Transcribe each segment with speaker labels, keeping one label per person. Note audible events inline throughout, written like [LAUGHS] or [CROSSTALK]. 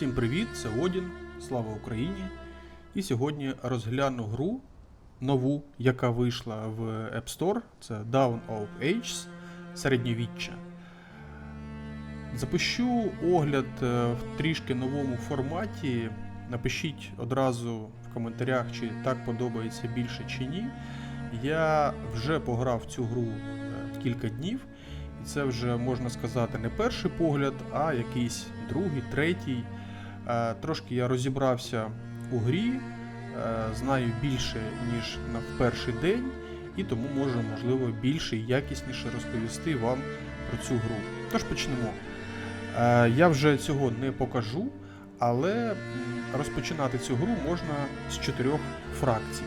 Speaker 1: Всім привіт, це Одін, слава Україні. І сьогодні розгляну гру нову, яка вийшла в App Store. Це Down of Ages середньовіччя. Запущу огляд е, в трішки новому форматі. Напишіть одразу в коментарях, чи так подобається більше чи ні. Я вже пограв цю гру е, кілька днів. І це вже можна сказати не перший погляд, а якийсь другий, третій. Е, Трошки я розібрався у грі, е, знаю більше, ніж в перший день, і тому можу, можливо, більше і якісніше розповісти вам про цю гру. Тож почнемо. Е, Я вже цього не покажу, але розпочинати цю гру можна з чотирьох фракцій.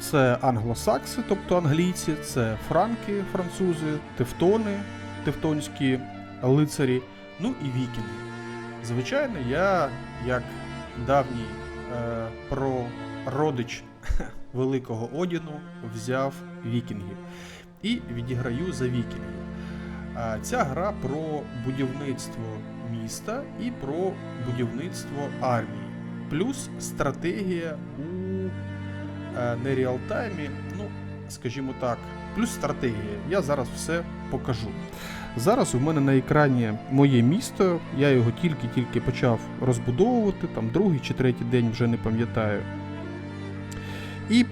Speaker 1: Це англосакси, тобто англійці, це франки, французи, тевтони, тевтонські лицарі, ну і вікінги. Звичайно, я, як давній е, прородич [LAUGHS] великого Одіну, взяв вікінгів і відіграю за вікінгів. Ця гра про будівництво міста і про будівництво армії, плюс стратегія у е, не реалтаймі, ну, скажімо так, плюс стратегія. Я зараз все покажу. Зараз у мене на екрані моє місто, я його тільки-тільки почав розбудовувати, там другий чи третій день вже не пам'ятаю. І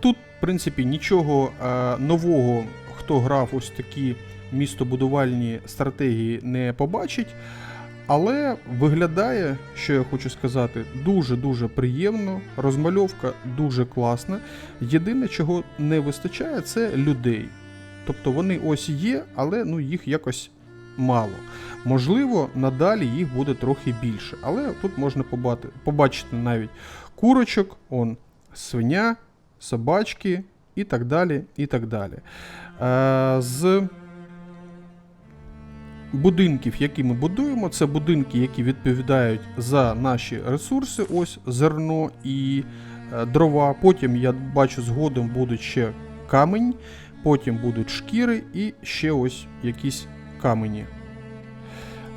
Speaker 1: тут, в принципі, нічого е, нового, хто грав ось такі містобудувальні стратегії, не побачить. Але виглядає, що я хочу сказати, дуже-дуже приємно. Розмальовка дуже класна. Єдине, чого не вистачає, це людей. Тобто вони ось є, але ну, їх якось мало. Можливо, надалі їх буде трохи більше. Але тут можна побати, побачити навіть курочок, он, свиня, собачки і так далі. і так далі. Е, з будинків, які ми будуємо, це будинки, які відповідають за наші ресурси, ось зерно і е, дрова. Потім я бачу, згодом будуть ще камінь, потім будуть шкіри і ще ось якісь камені.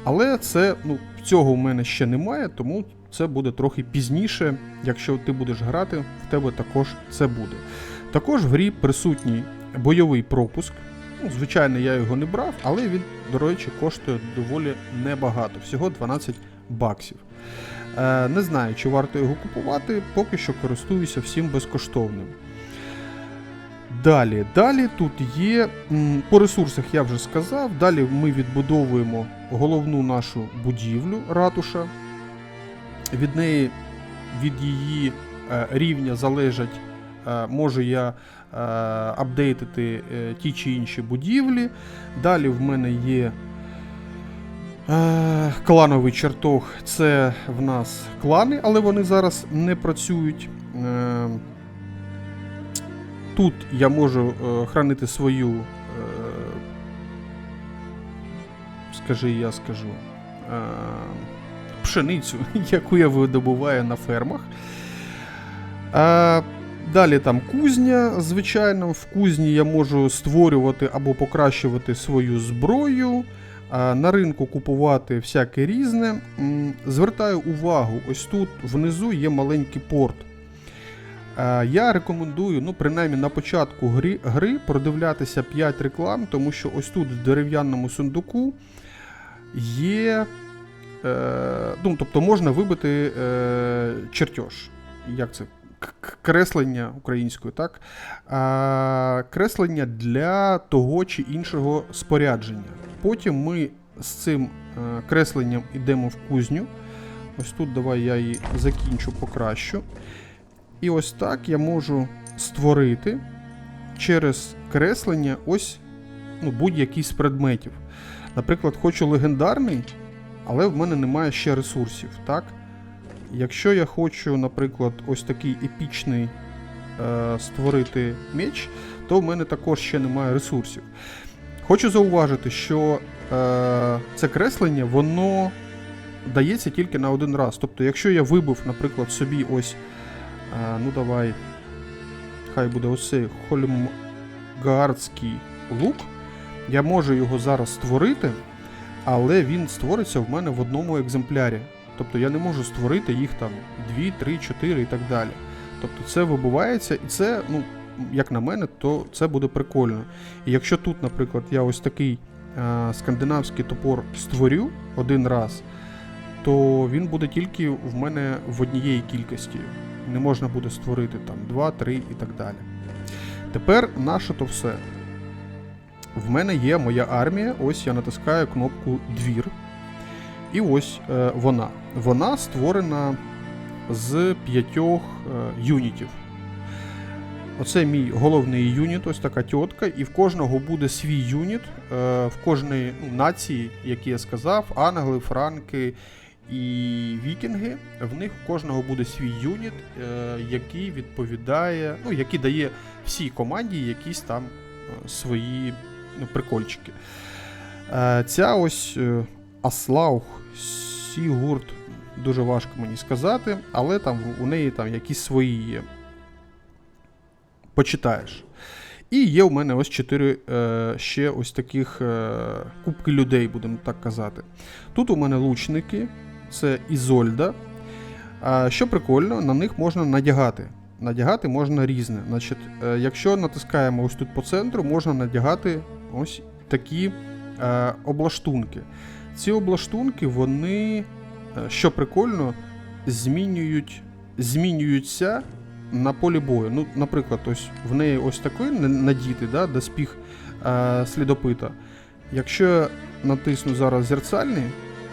Speaker 1: Але це, ну, цього в мене ще немає, тому це буде трохи пізніше. Якщо ти будеш грати, в тебе також це буде. Також в грі присутній бойовий пропуск. Ну, звичайно, я його не брав, але він, до речі, коштує доволі небагато, всього 12 баксів. Е, не знаю, чи варто його купувати, поки що користуюся всім безкоштовним. Далі, далі тут є. По ресурсах я вже сказав. Далі ми відбудовуємо головну нашу будівлю ратуша. Від неї, від її е, рівня залежать, е, можу я е, апдейтити ті чи інші будівлі. Далі в мене є клановий чертог. Це в нас клани, але вони зараз не працюють. Тут я можу е, хранити свою, е, скажи, я скажу, е, пшеницю, [LAUGHS] яку я видобуваю на фермах. Далі там кузня, звичайно, в кузні я можу створювати або покращувати свою зброю. На ринку купувати всяке різне. Звертаю увагу, ось тут внизу є маленький порт. Е, Я рекомендую, ну, принаймні на початку гри, гри продивлятися 5 реклам, тому що ось тут в дерев'яному сундуку є. Е, ну, тобто можна вибити е, чертеж. Як це? Креслення українською, так? А, креслення для того чи іншого спорядження. Потім ми з цим е, кресленням йдемо в кузню. Ось тут давай я її закінчу, покращу. І ось так я можу створити через креслення ось ну, будь-який з предметів. Наприклад, хочу легендарний, але в мене немає ще ресурсів. Так? Якщо я хочу, наприклад, ось такий епічний е, створити меч, то в мене також ще немає ресурсів. Хочу зауважити, що е, це креслення, воно дається тільки на один раз. Тобто, якщо я вибив, наприклад, собі ось а, ну давай. Хай буде ось хольмгардський лук. Я можу його зараз створити, але він створиться в мене в одному екземплярі. Тобто я не можу створити їх там 2, 3, 4 і так далі. Тобто це вибувається, і це, ну, як на мене, то це буде прикольно. І якщо тут, наприклад, я ось такий е, скандинавський топор створю один раз, то він буде тільки в мене в однієї кількості. Не можна буде створити там 2, 3 і так далі. Тепер наше то все. В мене є моя армія, ось я натискаю кнопку Двір. І ось е, вона. Вона створена з п'ятьох е, юнітів. Оце мій головний юніт, ось така тітка, і в кожного буде свій юніт. Е, в кожної нації, які я сказав, англи, франки і вікінги. В них у кожного буде свій юніт, е, який відповідає, ну, який дає всій команді якісь там е, свої ну, прикольчики. Е, ця ось Аслаух Сігурд, дуже важко мені сказати, але там у неї там якісь свої є. Почитаєш. І є у мене ось чотири ще ось таких кубки людей, будемо так казати. Тут у мене лучники, це Ізольда. Що прикольно, на них можна надягати. Надягати можна різне. Значить, е, якщо натискаємо ось тут по центру, можна надягати ось такі е, облаштунки. Ці облаштунки, вони, е, що прикольно, змінюють, змінюються на полі бою. Ну, наприклад, ось в неї ось такий надіти, да, доспіх слідопита. Якщо я натисну зараз зерцальний,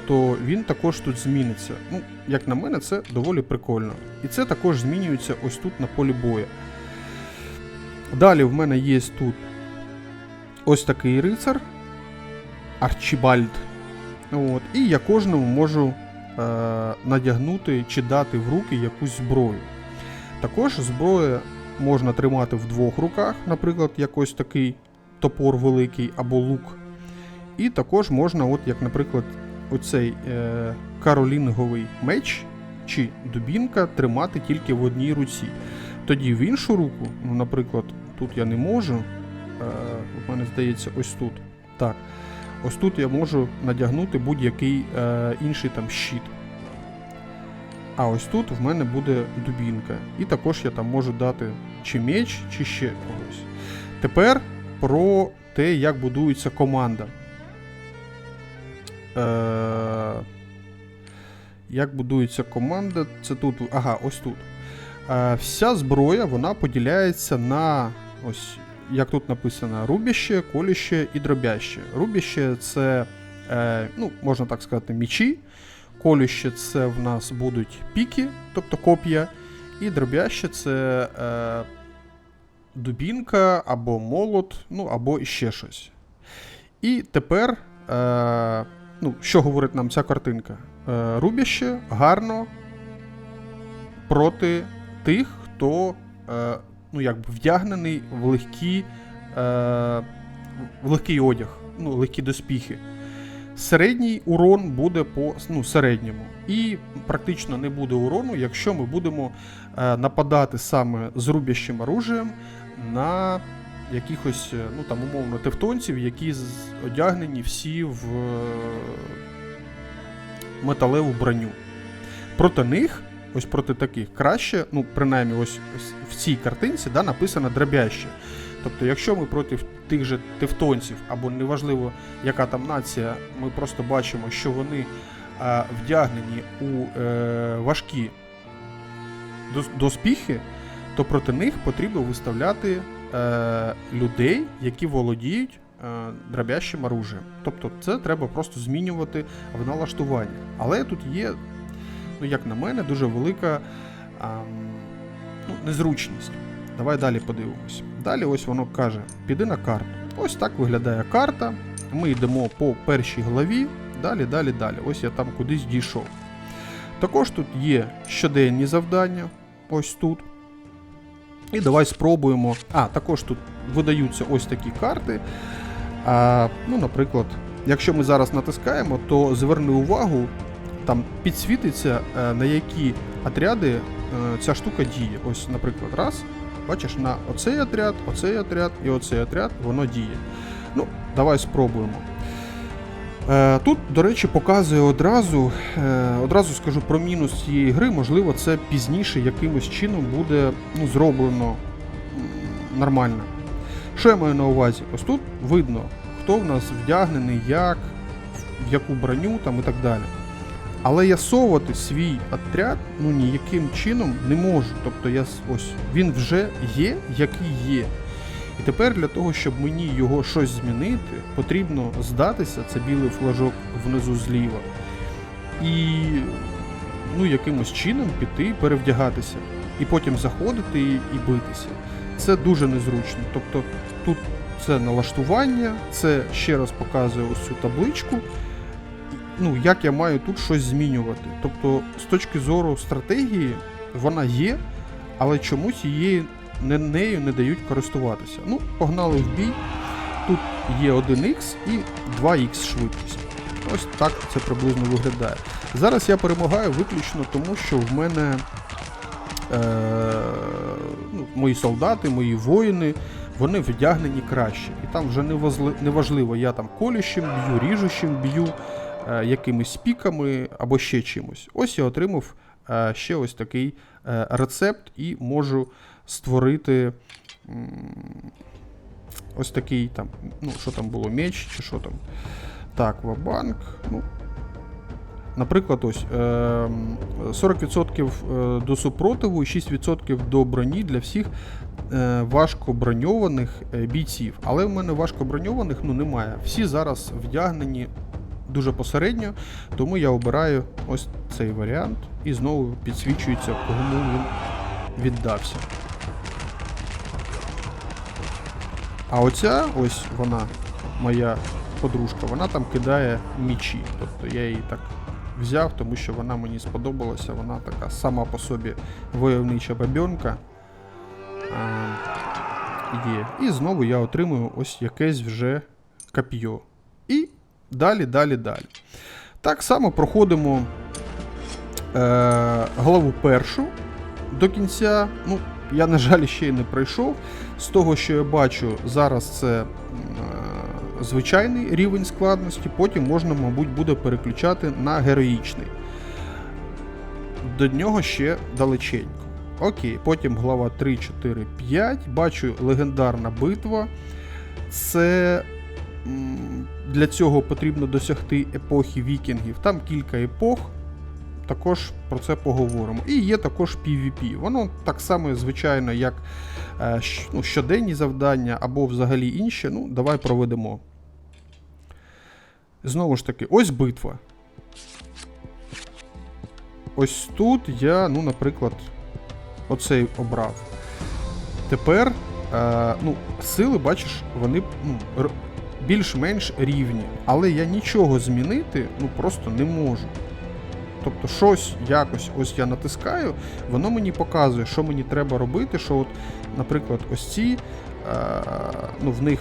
Speaker 1: то він також тут зміниться. Ну, як на мене, це доволі прикольно. І це також змінюється ось тут на полі бою. Далі в мене є тут ось такий рицар Арчібальд. От, і я кожному можу е, надягнути чи дати в руки якусь зброю. Також зброю можна тримати в двох руках, наприклад, якось такий топор великий або лук. І також можна, от як, наприклад, оцей е, каролінговий меч чи дубінка тримати тільки в одній руці. Тоді в іншу руку, ну, наприклад, тут я не можу. Е, мене здається, ось тут. Так. Ось тут я можу надягнути будь-який е, інший там щит. А ось тут в мене буде дубінка. І також я там можу дати чи меч, чи ще когось. Тепер про те, як будується команда. Е, як будується команда, це тут. Ага, ось тут. Е, вся зброя вона поділяється на ось як тут написано, рубіще, коліще і дробяще. Рубіще це, е, ну, можна так сказати, мічі. Коліще це в нас будуть піки, тобто коп'я. І дробяще це е, дубінка або молот, ну або ще щось. І тепер, е, ну, що говорить нам ця картинка? Е, рубіще гарно проти тих, хто е, ну, якби вдягнений в легкі, е, в легкий одяг, ну, легкі доспіхи. Середній урон буде по ну, середньому. І практично не буде урону, якщо ми будемо нападати саме з рубящим оружієм на якихось, е, ну там, умовно, тевтонців, які одягнені всі в е, металеву броню. Проти них, ось проти таких, краще, ну, принаймні, ось, в цій картинці да, написано дробяще. Тобто, якщо ми проти тих же тевтонців, або неважливо, яка там нація, ми просто бачимо, що вони е, вдягнені у е, важкі дос- доспіхи, то проти них потрібно виставляти е, людей, які володіють е, дробящим оружієм. Тобто це треба просто змінювати в налаштуванні. Але тут є, ну як на мене, дуже велика ам, ну, незручність. Давай далі подивимось. Далі ось воно каже: піди на карту. Ось так виглядає карта. Ми йдемо по першій главі, далі, далі, далі. Ось я там кудись дійшов. Також тут є щоденні завдання, ось тут. І давай спробуємо. А, також тут видаються ось такі карти. А, ну, наприклад, якщо ми зараз натискаємо, то зверни увагу, там підсвітиться, е, на які отряди е, ця штука діє. Ось, наприклад, раз. Бачиш, на оцей отряд, оцей отряд і оцей отряд воно діє. Ну, давай спробуємо. Е, Тут, до речі, показує одразу, е, одразу скажу про мінус цієї гри, можливо, це пізніше якимось чином буде ну, зроблено нормально. Що я маю на увазі? Ось тут видно, хто в нас вдягнений, як, в яку броню там і так далі. Але я совати свій отряд ну ніяким чином не можу. Тобто я ось він вже є, який є. І тепер для того, щоб мені його щось змінити, потрібно здатися, це білий флажок внизу зліва. І ну, якимось чином піти, перевдягатися. І потім заходити і, і битися. Це дуже незручно. Тобто тут це налаштування, це ще раз показує ось цю табличку. Ну, як я маю тут щось змінювати. Тобто, з точки зору стратегії, вона є, але чомусь її не, нею не дають користуватися. Ну, погнали в бій. Тут є 1х і 2х швидкість. Ось так це приблизно виглядає. Зараз я перемагаю виключно тому, що в мене е, ну, мої солдати, мої воїни, вони вдягнені краще. І там вже не возли- не важливо, я там колющим б'ю, ріжущим б'ю, е, якимись піками або ще чимось. Ось я отримав е, ще ось такий е, рецепт і можу створити ось такий там, ну, що там було, меч чи що там. Так, вабанк. Ну, Наприклад, ось е, 40% е, до супротиву і 6% до броні для всіх е, важко броньованих е, бійців. Але в мене важко броньованих ну, немає. Всі зараз вдягнені дуже посередньо, тому я обираю ось цей варіант і знову підсвічується, кому він віддався. А оця, ось вона, моя подружка, вона там кидає мічі. Тобто я її так взяв, тому що вона мені сподобалася, вона така сама по собі войовнича бабьонка. Є. І знову я отримую ось якесь вже коп'є. І далі, далі, далі. Так само проходимо е, главу першу до кінця. Ну, я, на жаль, ще й не пройшов. З того, що я бачу, зараз це е, звичайний рівень складності, потім можна, мабуть, буде переключати на героїчний. До нього ще далеченько. Окей, потім глава 3, 4, 5. Бачу легендарна битва. Це для цього потрібно досягти епохи вікінгів. Там кілька епох. Також про це поговоримо. І є також PvP. Воно так само, звичайно, як е, ну, щоденні завдання або взагалі інші. Ну, давай проведемо. Знову ж таки, ось битва. Ось тут я, ну, наприклад, оцей обрав. Тепер, е, ну, сили, бачиш, вони ну, більш-менш рівні. Але я нічого змінити ну, просто не можу. Тобто щось якось ось я натискаю, воно мені показує, що мені треба робити. Що, от, наприклад, ось ці, е, ну, в них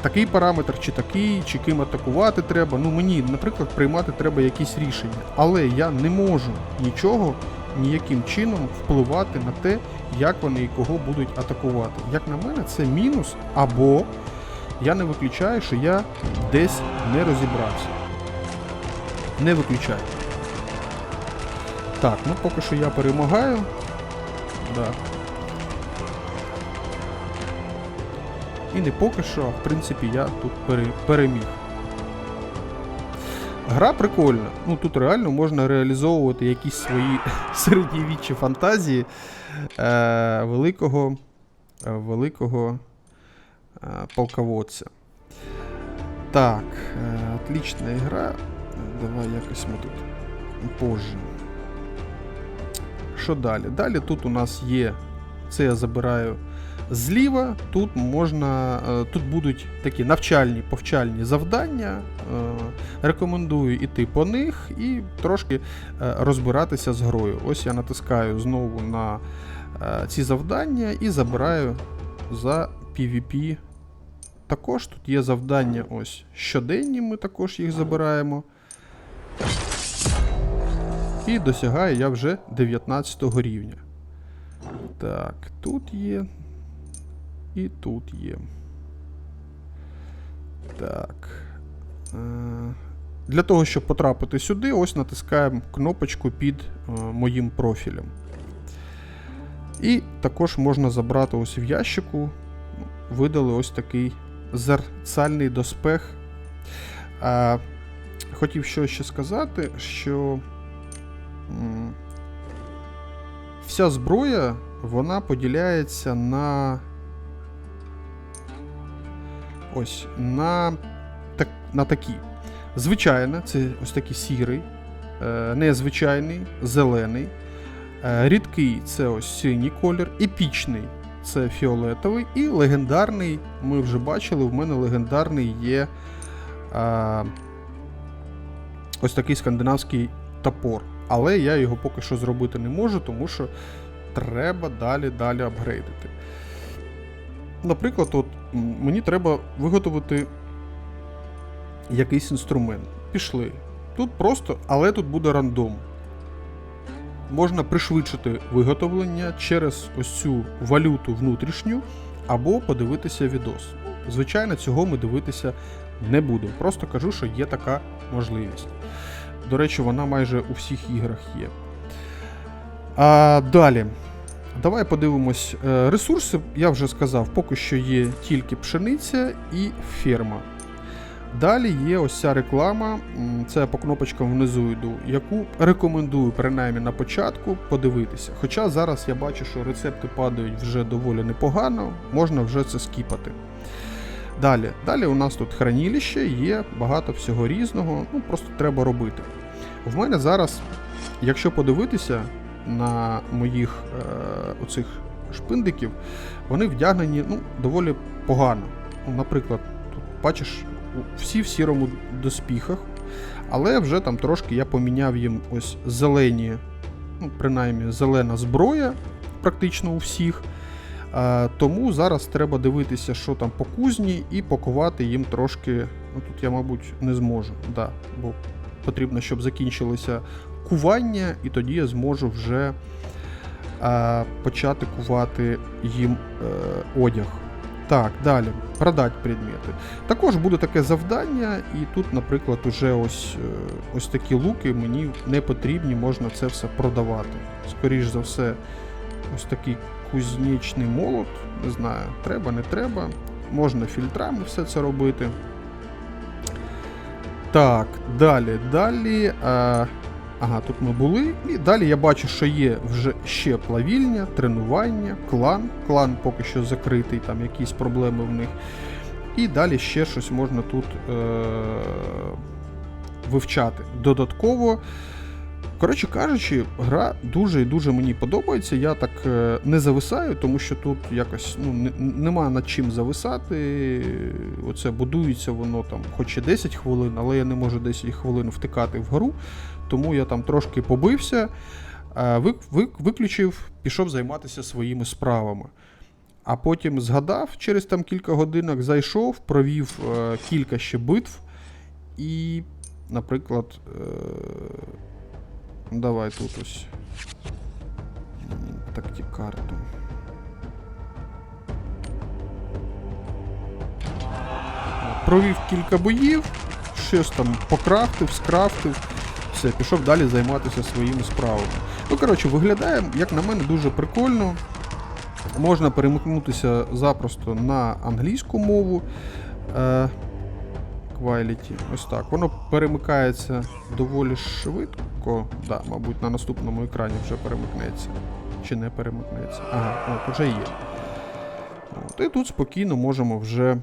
Speaker 1: такий параметр, чи такий, чи ким атакувати треба. Ну, мені, наприклад, приймати треба якісь рішення. Але я не можу нічого ніяким чином впливати на те, як вони і кого будуть атакувати. Як на мене, це мінус, або я не виключаю, що я десь не розібрався. Не виключаю. Так, ну поки що я перемагаю. Да. І не поки що, в принципі я тут пере, переміг. Гра прикольна. Ну тут реально можна реалізовувати якісь свої [LAUGHS] середньовіччі фантазії е, великого, е, великого е, полководця. Так, е, отлична гра. Давай якось ми тут позже. Що далі? Далі тут у нас є. Це я забираю зліва. Тут можна. е, Тут будуть такі навчальні, повчальні завдання. Е, Рекомендую іти по них і трошки е, розбиратися з грою. Ось я натискаю знову на ці завдання і забираю за PvP. Також тут є завдання ось щоденні, ми також їх забираємо. І досягаю я вже 19 рівня. Так, тут є. І тут є. Так. Е, Для того, щоб потрапити сюди, ось натискаємо кнопочку під е, моїм профілем. І також можна забрати ось в ящику. Видали ось такий зерцальний доспех. Хотів що ще сказати, що вся зброя вона поділяється на. Ось на, так, на такі. Звичайна, це ось такий сірий, е, незвичайний, зелений. Е, Рідкий це ось синій колір, епічний це фіолетовий, і легендарний, ми вже бачили, в мене легендарний є е, ось такий скандинавський топор. Але я його поки що зробити не можу, тому що треба далі далі апгрейдити. Наприклад, от мені треба виготовити якийсь інструмент. Пішли. Тут просто, але тут буде рандом. Можна пришвидшити виготовлення через ось цю валюту внутрішню, або подивитися відос. Звичайно, цього ми дивитися не будемо. Просто кажу, що є така можливість. До речі, вона майже у всіх іграх є. А, далі. Давай подивимось е, ресурси. Я вже сказав, поки що є тільки пшениця і ферма. Далі є ось ця реклама, це я по кнопочкам внизу йду, яку рекомендую принаймні на початку подивитися. Хоча зараз я бачу, що рецепти падають вже доволі непогано, можна вже це скіпати. Далі, далі у нас тут хранилище, є багато всього різного, ну просто треба робити. В мене зараз, якщо подивитися на моїх е, оцих шпиндиків, вони вдягнені ну, доволі погано. Ну, Наприклад, тут бачиш, всі в сірому доспіхах, але вже там трошки я поміняв їм ось зелені, ну, принаймні зелена зброя, практично у всіх. Тому зараз треба дивитися, що там по кузні, і пакувати їм трошки. Ну тут я, мабуть, не зможу, да, бо потрібно, щоб закінчилося кування, і тоді я зможу вже е, почати кувати їм е, одяг. Так, далі. Продать предмети. Також буде таке завдання, і тут, наприклад, уже ось, е, ось такі луки мені не потрібні, можна це все продавати. Скоріш за все, ось такий кузнічний молот. Не знаю, треба, не треба. Можна фільтрами все це робити. Так, далі, далі. А, ага, тут ми були. І далі я бачу, що є вже ще плавільня, тренування, клан. Клан поки що закритий, там якісь проблеми в них. І далі ще щось можна тут е- вивчати. Додатково. Коротше кажучи, гра дуже і дуже мені подобається. Я так е, не зависаю, тому що тут якось ну, не- нема над чим зависати. Оце будується воно там, хоч і 10 хвилин, але я не можу 10 хвилин втикати в гру. Тому я там трошки побився, е, вик, вик, виключив, пішов займатися своїми справами. А потім згадав через там кілька годинок, зайшов, провів е, кілька ще битв. І, наприклад, давай тут ось. м, Такті карту. Провів кілька боїв, щось там покрафтив, скрафтив. Все, пішов далі займатися своїми справами. Ну, коротше, виглядає, як на мене, дуже прикольно. Можна перемикнутися запросто на англійську мову. Е, Quality. Ось так. Воно перемикається доволі швидко. Да, мабуть, на наступному екрані вже перемикнеться. Чи не перемикнеться? Ага, от вже є. От, і тут спокійно можемо вже.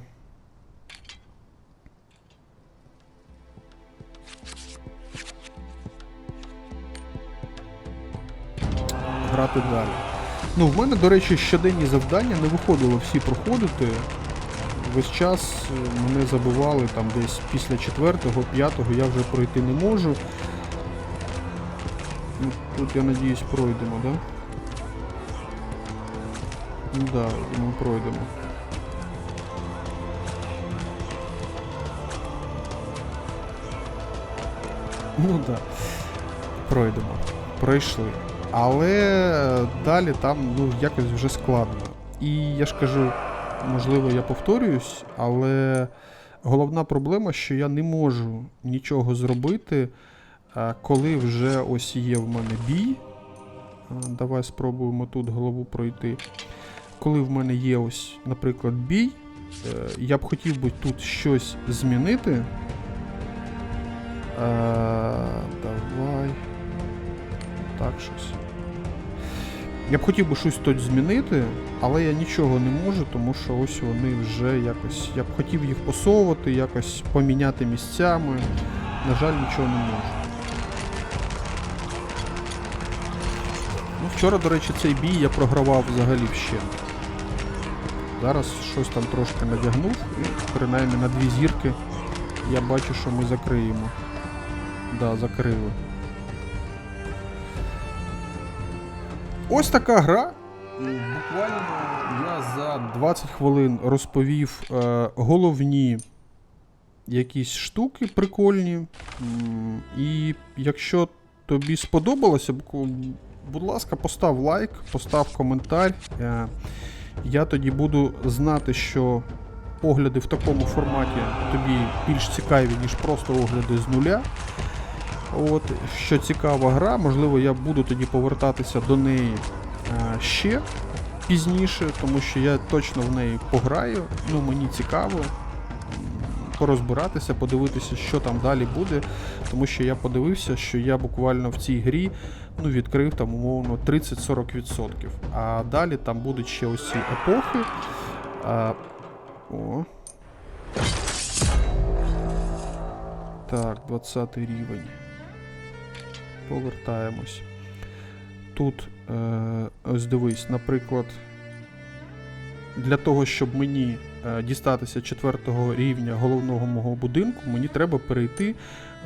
Speaker 1: Грати далі. Ну, в мене, до речі, щоденні завдання не виходило всі проходити. Весь час е, мене забували там десь після четвертого, п'ятого я вже пройти не можу. Ну, Тут я надіюсь пройдемо, да? Ну да, ми пройдемо. Ну да. Пройдемо. Пройшли. Але далі там ну, якось вже складно. І я ж кажу, можливо, я повторююсь, але головна проблема, що я не можу нічого зробити, е, коли вже ось є в мене бій. Давай спробуємо тут голову пройти. Коли в мене є ось, наприклад, бій, е, я б хотів би тут щось змінити. Е, давай. Так, щось. Я б хотів би щось тут змінити, але я нічого не можу, тому що ось вони вже якось. Я б хотів їх посовувати, якось поміняти місцями. На жаль, нічого не можу. Вчора, до речі, цей бій я програвав взагалі ще. Зараз щось там трошки надягнув, і принаймні на дві зірки я бачу, що ми закриємо. Да, закрили. Ось така гра. Буквально я за 20 хвилин розповів е, головні якісь штуки прикольні. І якщо тобі сподобалося, будь ласка, постав лайк, постав коментар. Е, Я тоді буду знати, що огляди в такому форматі тобі більш цікаві, ніж просто огляди з нуля. От, що цікава гра, можливо, я буду тоді повертатися до неї е, ще пізніше, тому що я точно в неї пограю. Ну, мені цікаво порозбиратися, подивитися, що там далі буде. Тому що я подивився, що я буквально в цій грі ну, відкрив там умовно 30-40%. А далі там будуть ще ось ці епохи. А, о. Так, 20 рівень. Повертаємось. Тут, е, ось дивись, наприклад, для того, щоб мені дістатися четвертого рівня головного мого будинку, мені треба перейти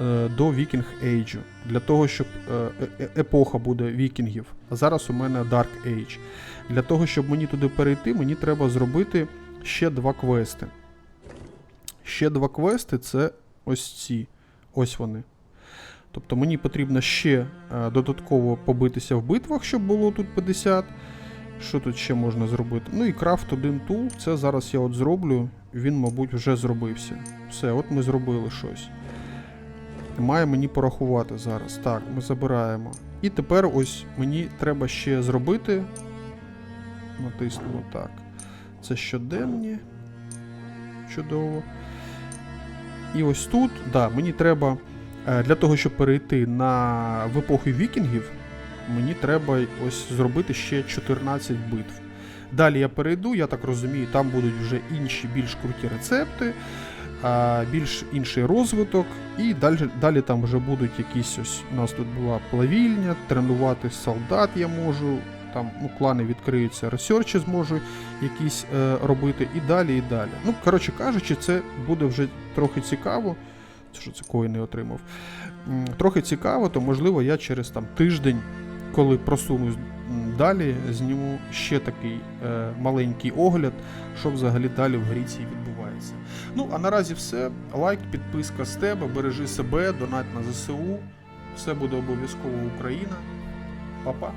Speaker 1: е, до Viking Age. Для того, щоб е, е- епоха буде вікінгів. А зараз у мене Dark Age. Для того, щоб мені туди перейти, мені треба зробити ще два квести. Ще два квести це ось ці. Ось вони. Тобто мені потрібно ще е, додатково побитися в битвах, щоб було тут 50. Що тут ще можна зробити? Ну і крафт 1 тул. Це зараз я от зроблю. Він, мабуть, вже зробився. Все, от ми зробили щось. Має мені порахувати зараз. Так, ми забираємо. І тепер ось мені треба ще зробити. Натиснемо так. Це щоденні. Чудово. І ось тут, да, мені треба е, для того, щоб перейти на в епоху вікінгів, мені треба ось зробити ще 14 битв. Далі я перейду, я так розумію, там будуть вже інші більш круті рецепти, більш інший розвиток, і далі, далі там вже будуть якісь ось. У нас тут була плавільня, тренувати солдат я можу. Там ну, клани відкриються, ресерчі зможу якісь е, робити, і далі, і далі. Ну, коротше кажучи, це буде вже трохи цікаво. Що це коїни отримав? Трохи цікаво, то можливо я через там тиждень, коли просунусь далі, зніму ще такий е, маленький огляд, що взагалі далі в грі відбувається. Ну, а наразі все. Лайк, підписка з тебе, бережи себе, донать на ЗСУ. Все буде обов'язково Україна. Па-па.